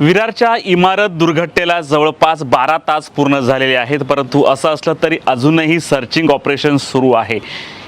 विरारच्या इमारत दुर्घटनेला जवळपास बारा तास पूर्ण झालेले आहेत परंतु असं असलं तरी अजूनही सर्चिंग ऑपरेशन सुरू आहे.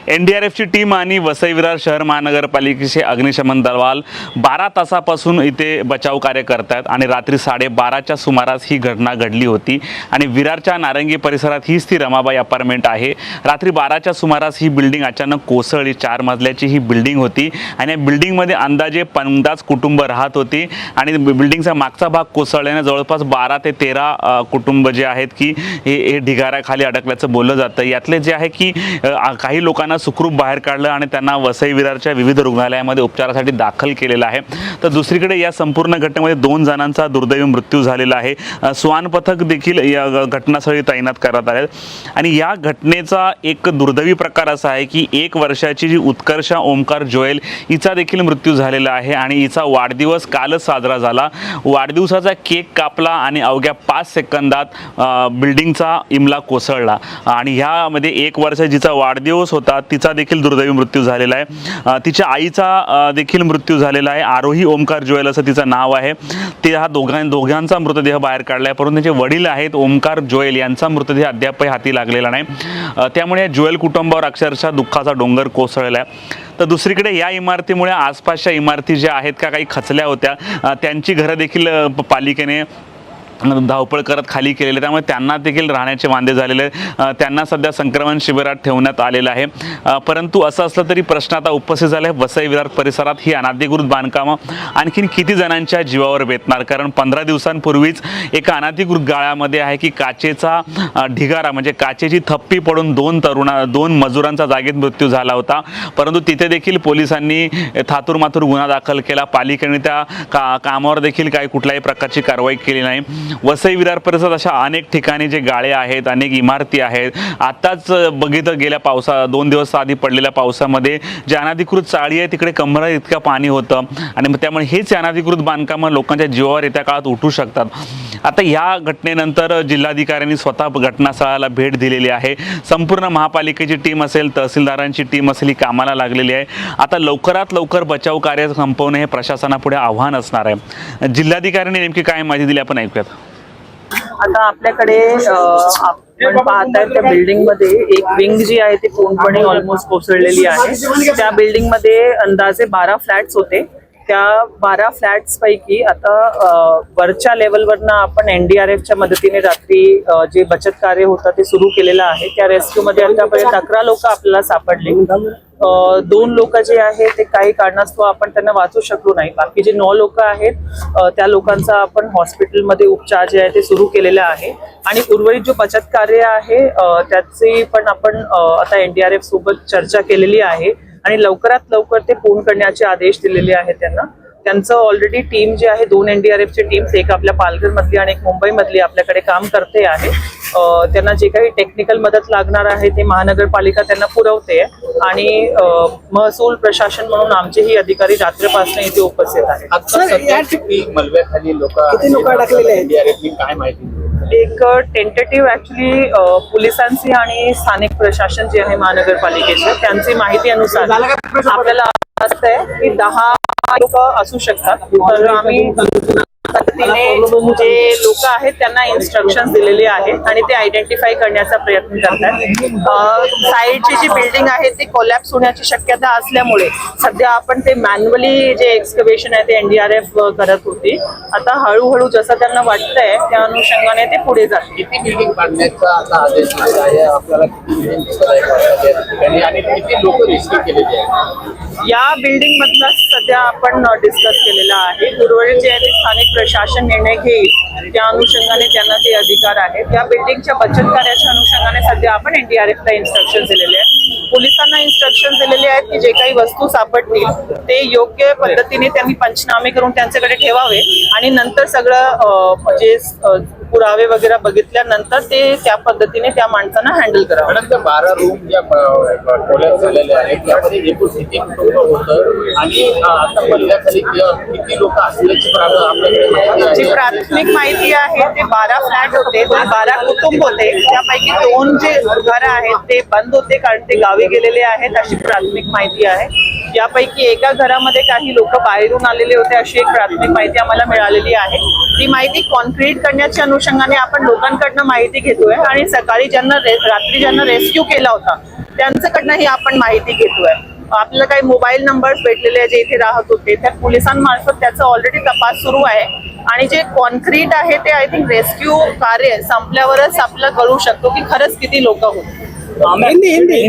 एन डी आर एफची टीम आणि वसई विरार शहर महानगरपालिकेचे अग्निशमन दलवाल बारा तासापासून इथे बचाव कार्य करत आहेत आणि रात्री साडेबाराच्या सुमारास ही घटना घडली होती. आणि विरारच्या नारंगी परिसरात हीच ती रमाबाई अपार्टमेंट आहे. रात्री बाराच्या सुमारास ही बिल्डिंग अचानक कोसळली. चार मजल्याची ही बिल्डिंग होती आणि या बिल्डिंगमध्ये अंदाजे पन्नास कुटुंब राहत होती. आणि बिल्डिंगचा मागचा भाग कोसळल्याने जवळपास बारा ते तेरा कुटुंब जे आहेत की हे ढिगाऱ्याखाली अडकल्याचं बोललं जातं. यातले जे आहे की काही लोकांना सुखरूप बाहेर काढलं आणि त्यांना वसई विरारच्या विविध रुग्णालयामध्ये उपचारासाठी दाखल केलेलं आहे. तर दुसरीकडे या संपूर्ण घटनेमध्ये दोन जणांचा दुर्दैवी मृत्यू झालेला आहे. स्वान पथक देखील या घटनास्थळी तैनात करण्यात आले आहेत. आणि या घटनेचा एक दुर्दैवी प्रकार असा आहे की एक वर्षाची जी उत्कर्षा ओमकार जोएल हिचा देखील मृत्यू झालेला आहे आणि हिचा वाढदिवस कालच साजरा झाला. वाढदिवसाचा केक कापला आणि अवघ्या पाच सेकंदात बिल्डिंगचा इमला कोसळला. आणि ह्यामध्ये एक वर्ष जिचा वाढदिवस होता तिचा देखील दुर्दैवी मृत्यू झालेला आहे. तिच्या आईचा देखील मृत्यू झालेला आहे. आरोही ओमकार ज्वेल असं तिचं नाव आहे. ते हा दोघां दोघांचा मृतदेह बाहेर काढला आहे परंतु त्यांचे वडील आहेत ओमकार ज्वेल यांचा मृतदेह अद्यापही हाती लागलेला नाही. त्यामुळे या ज्वेल कुटुंबावर अक्षरशः दुःखाचा डोंगर कोसळला आहे. तर दुसरीकडे या इमारतीमुळे आसपासच्या इमारती ज्या आहेत का काही खचल्या होत्या त्यांची घरं देखील पालिकेने धावपळ करत खाली केलेले त्यामुळे त्यांना देखील राहण्याचे वांदे झालेले त्यांना सध्या संक्रमण शिबिरात ठेवण्यात आलेलं आहे. परंतु असं असलं तरी प्रश्न आता उपस्थित झाला आहे वसई विरार परिसरात ही अनाधिकृत बांधकामं आणखीन किती जणांच्या जीवावर बेतणार कारण पंधरा दिवसांपूर्वीच एका अनाधिकृत गाळ्यामध्ये आहे की काचेचा ढिगारा म्हणजे काचेची थप्पी पडून दोन तरुणा दोन मजुरांचा जागेत मृत्यू झाला होता. परंतु तिथे देखील पोलिसांनी थातूरमातूर गुन्हा दाखल केला. पालिकेने त्या का कामावर देखील काही कुठल्याही प्रकारची कारवाई केली नाही. वसई विरार परिसरात अशा अनेक ठिकाणी जे गाळे आहेत अनेक इमारती आहेत. आताच बघितलं गेल्या पावसा दोन दिवस आधी पडलेल्या पावसामध्ये जे अनाधिकृत चाळी आहे तिकडे कमरा इतकं पाणी होतं. आणि त्यामुळे हेच अनाधिकृत बांधकामं लोकांच्या जीवावर येत्या काळात उठू शकतात. आता या घटनेनंतर जिल्हाधिकाऱ्यांनी स्वतः घटनास्थळाला भेट दिलेली आहे. संपूर्ण महापालिकेची टीम असेल तहसीलदारांची टीम असेल ही कामाला लागलेली आहे. आता लवकरात लवकर बचाव कार्य संपवणे हे प्रशासनापुढे आव्हान असणार आहे. जिल्हाधिकाऱ्यांनी नेमकी काय माहिती दिली आपण ऐकूयात. आता आपल्याकडे आपण पाहताय त्या बिल्डिंगमध्ये एक विंग जी आहे ती पूर्णपणे ऑलमोस्ट कोसळलेली आहे. त्या बिल्डिंगमध्ये अंदाजे बारा फ्लॅट्स होते. त्या बारा फ्लॅट्स पैकी आता वरच्या लेवलवरनं आपण एनडीआरएफच्या मदतीने रात्री जे बचत कार्य होतं ते सुरू केलेलं आहे. त्या रेस्क्यू मध्ये आतापर्यंत अकरा लोक आपल्याला सापडले. दोन लोक जे आहेत ते काही कारणास्तव आपण त्यांना वाचू शकलो नाही. बाकी जे नऊ लोक आहेत त्या लोकांचा आपण हॉस्पिटलमध्ये उपचार जे आहे ते सुरू केलेले आहे. आणि उर्वरित जो बचत कार्य आहे त्याची पण आपण आता एनडीआरएफ सोबत चर्चा केलेली आहे. आणि लवकरात लवकर ते पूर्ण करण्याचे आदेश दिलेले आहेत त्यांना. त्यांचं ऑलरेडी टीम जी आहे दोन एनडीआरएफची टीम्स एक आपल्या पालघर मधली आणि एक मुंबई मधली आपल्याकडे काम करते आहे. अ, त्यांना जे काही टेक्निकल मदत लागणार आहे ते महानगरपालिका त्यांना पुरवते आणि महसूल प्रशासन म्हणून आमचेही अधिकारी रात्रपासून इथे उपस्थित आहेत. मलब्याखाली लोक काय माहिती एक टेंटेटिव्ह ऍक्च्युली पोलिसांची आणि स्थानिक प्रशासन जे आहे महानगरपालिकेचे त्यांची माहिती अनुसार आपल्याला असं आहे की दहा लोक असू शकतात. तर आम्ही पद्धतीने जे लोक आहेत त्यांना इन्स्ट्रक्शन दिलेले आहेत आणि ते आयडेंटिफाय करण्याचा प्रयत्न करतात. साईडची जी बिल्डिंग आहे ती कोलॅप्स होण्याची शक्यता असल्यामुळे सध्या आपण ते मॅन्युअली जे एक्सकवेशन आहे ते एनडीआरएफ करत होती. आता हळूहळू जसं त्यांना वाटतंय त्या अनुषंगाने ते पुढे जातील. आहे? आहे आणि किती लोक रेस्क्यू केलेले आहेत? या बिल्डिंग मधला सध्या आपण डिस्कस केलेला आहे. उर्वरित जे आहे ते स्थानिक प्रशासन निर्णय घेईल त्या अनुषंगाने त्यांना ते अधिकार आहेत या बिल्डिंगच्या बचत कार्याच्या अनुषंगाने सध्या आपण एनडीआरएफला इन्स्ट्रक्शन दिलेले आहेत. पोलिसांना इन्स्ट्रक्शन दिलेले आहेत की जे काही वस्तू सापडतील ते योग्य पद्धतीने त्यांनी पंचनामे करून त्यांच्याकडे ठेवावे आणि नंतर सगळं म्हणजे पुरावे वगैरे बघितल्यानंतर ते त्या पद्धतीने त्या माणसांना हँडल करावं. मॅडम त्या बारा रूम ज्या कोलॅप झालेल्या आहेत त्यामध्ये एकूण किती कुटुंब होतं? आणि आता मल्ल्याखाली कि- किती लोक असल्याची आपल्याकडे माहिती जी प्राथमिक माहिती आहे ते बारा फ्लॅट होते ते बारा कुटुंब होते. त्यापैकी दोन जे घर आहेत ते बंद होते कारण ते गावी गेलेले आहेत अशी प्राथमिक माहिती आहे. यापैकी एका घरामध्ये काही लोक बाहेरून आलेले होते अशी एक प्राथमिक माहिती आम्हाला मिळालेली आहे. ती माहिती कॉन्क्रीट करण्याच्या अनुषंगाने आपण लोकांकडनं माहिती घेतोय आणि सकाळी ज्यांना रात्री ज्यांना रेस्क्यू केला होता त्यांच्याकडनंही आपण माहिती घेतोय. आपल्याला काही मोबाईल नंबर भेटलेले आहे जे इथे राहत होते. त्या पोलिसांमार्फत त्याचा ऑलरेडी तपास सुरू आहे. आणि जे कॉन्क्रीट आहे ते आय थिंक रेस्क्यू कार्य संपल्यावरच आपलं कळू शकतो की खरंच किती लोक होते. हिंदी हिंदी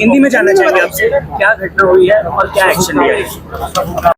हिंदी में जानना चाहेंगे आपसे। क्या घटना हुई है और क्या एक्शन लिया है?